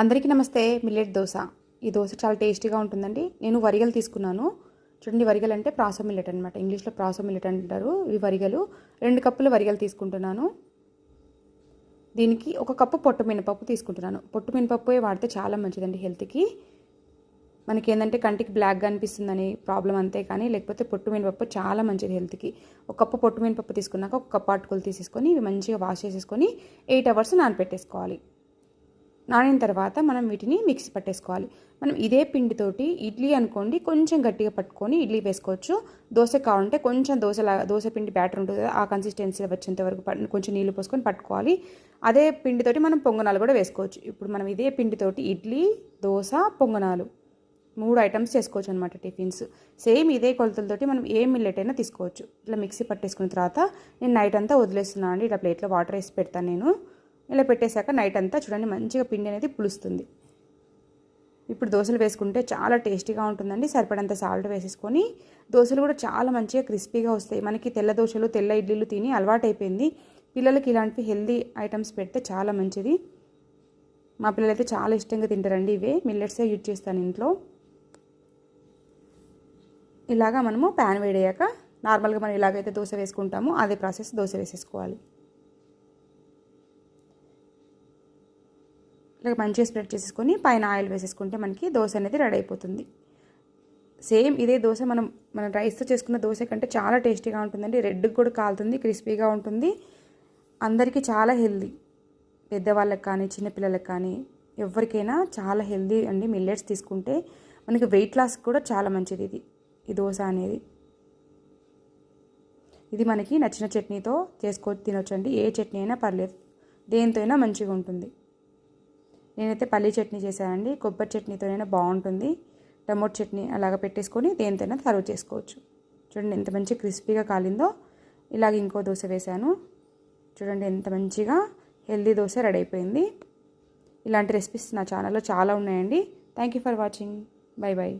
అందరికీ నమస్తే మిల్లెట్ దోశ. ఈ దోశ చాలా టేస్టీగా ఉంటుందండి. నేను వరిగలు తీసుకున్నాను. చూడండి వరిగలు అంటే ప్రాసో మిల్లెట్ అనమాట ఇంగ్లీష్లో ప్రాసో మిల్లెట్ అంటారు. ఇవి వరిగలు. రెండు కప్పులు వరిగలు తీసుకుంటున్నాను. దీనికి ఒక కప్పు పొట్టు మినపప్పు తీసుకుంటున్నాను. పొట్టు మినపప్పు వాడితే చాలా మంచిదండి హెల్త్కి. మనకి ఏంటంటే కంటికి బ్లాక్గా అనిపిస్తుందని ప్రాబ్లం అంతే కానీ లేకపోతే పొట్టు మినపప్పు చాలా మంచిది హెల్త్కి. ఒక కప్పు పొట్టు మినపప్పు తీసుకున్నాక ఒక కప్పు అటుకులు తీసేసుకొని ఇవి మంచిగా వాష్ చేసేసుకొని ఎయిట్ అవర్స్ నానపెట్టేసుకోవాలి నానిన తర్వాత మనం వీటిని మిక్సీ పట్టేసుకోవాలి. మనం ఇదే పిండితోటి ఇడ్లీ అనుకోండి కొంచెం గట్టిగా పట్టుకొని ఇడ్లీ వేసుకోవచ్చు. దోశ కావాలంటే కొంచెం దోశ దోశ పిండి బ్యాటర్ ఉంటుంది కదా ఆ కన్సిస్టెన్సీ వచ్చేంత వరకు కొంచెం నీళ్ళు పోసుకొని పట్టుకోవాలి. అదే పిండితోటి మనం పొంగనాలు కూడా వేసుకోవచ్చు. ఇప్పుడు మనం ఇదే పిండితోటి ఇడ్లీ దోశ పొంగనాలు మూడు ఐటమ్స్ చేసుకోవచ్చు అనమాట టిఫిన్స్. సేమ్ ఇదే కొలతలతోటి మనం ఏ మిల్లెట్ అయినా తీసుకోవచ్చు. ఇట్లా మిక్సీ పట్టేసుకున్న తర్వాత నేను నైట్ అంతా వదిలేస్తున్నాను అండి. ఇట్లా ప్లేట్లో వాటర్ వేసి పెడతాను నేను. ఇలా పెట్టేశాక నైట్ అంతా చూడండి మంచిగా పిండి అనేది పులుస్తుంది. ఇప్పుడు దోశలు వేసుకుంటే చాలా టేస్టీగా ఉంటుందండి. సరిపడంత సాల్ట్ వేసేసుకొని దోశలు కూడా చాలా మంచిగా క్రిస్పీగా వస్తాయి. మనకి తెల్ల దోశలు తెల్ల ఇడ్లీలు తిని అలవాటైపోయింది. పిల్లలకి ఇలాంటివి హెల్దీ ఐటమ్స్ పెడితే చాలా మంచిది. మా పిల్లలైతే చాలా ఇష్టంగా తింటారండి ఇవే. మిల్లెట్సే యూజ్ చేస్తాను ఇంట్లో. ఇలాగా మనము ప్యాన్ వేడయ్యాక నార్మల్గా మనం ఇలాగైతే దోశ వేసుకుంటామో అదే ప్రాసెస్ దోశ వేసేసుకోవాలి. ఇలా మంచిగా స్ప్రెడ్ చేసేసుకొని పైన ఆయిల్ వేసేసుకుంటే మనకి దోశ అనేది రెడీ అయిపోతుంది. సేమ్ ఇదే దోశ మనం మన రైస్తో చేసుకున్న దోశ కంటే చాలా టేస్టీగా ఉంటుందండి. రెడ్కి కూడా కాలుతుంది క్రిస్పీగా ఉంటుంది. అందరికీ చాలా హెల్దీ. పెద్దవాళ్ళకి కానీ చిన్నపిల్లలకు కానీ ఎవరికైనా చాలా హెల్దీ అండి మిల్లెట్స్ తీసుకుంటే మనకి వెయిట్ లాస్ కూడా చాలా మంచిది ఇది ఈ దోశ అనేది. ఇది మనకి నచ్చిన చట్నీతో చేసుకొని తినొచ్చండి. ఏ చట్నీ అయినా పర్లేదు. దేనితో అయినా మంచిగా ఉంటుంది. నేనైతే పల్లీ చట్నీ చేశానండి. కొబ్బరి చట్నీతోనైనా బాగుంటుంది. టమోటో చట్నీ అలాగ పెట్టేసుకొని దేనితోనైనా సర్వ్ చేసుకోవచ్చు. చూడండి ఎంత మంచి క్రిస్పీగా కాలిందో. ఇలాగ ఇంకో దోశ వేశాను. చూడండి ఎంత మంచిగా హెల్దీ దోశ రెడీ అయిపోయింది. ఇలాంటి రెసిపీస్ నా ఛానల్లో చాలా ఉన్నాయండి. Thank you for watching. Bye bye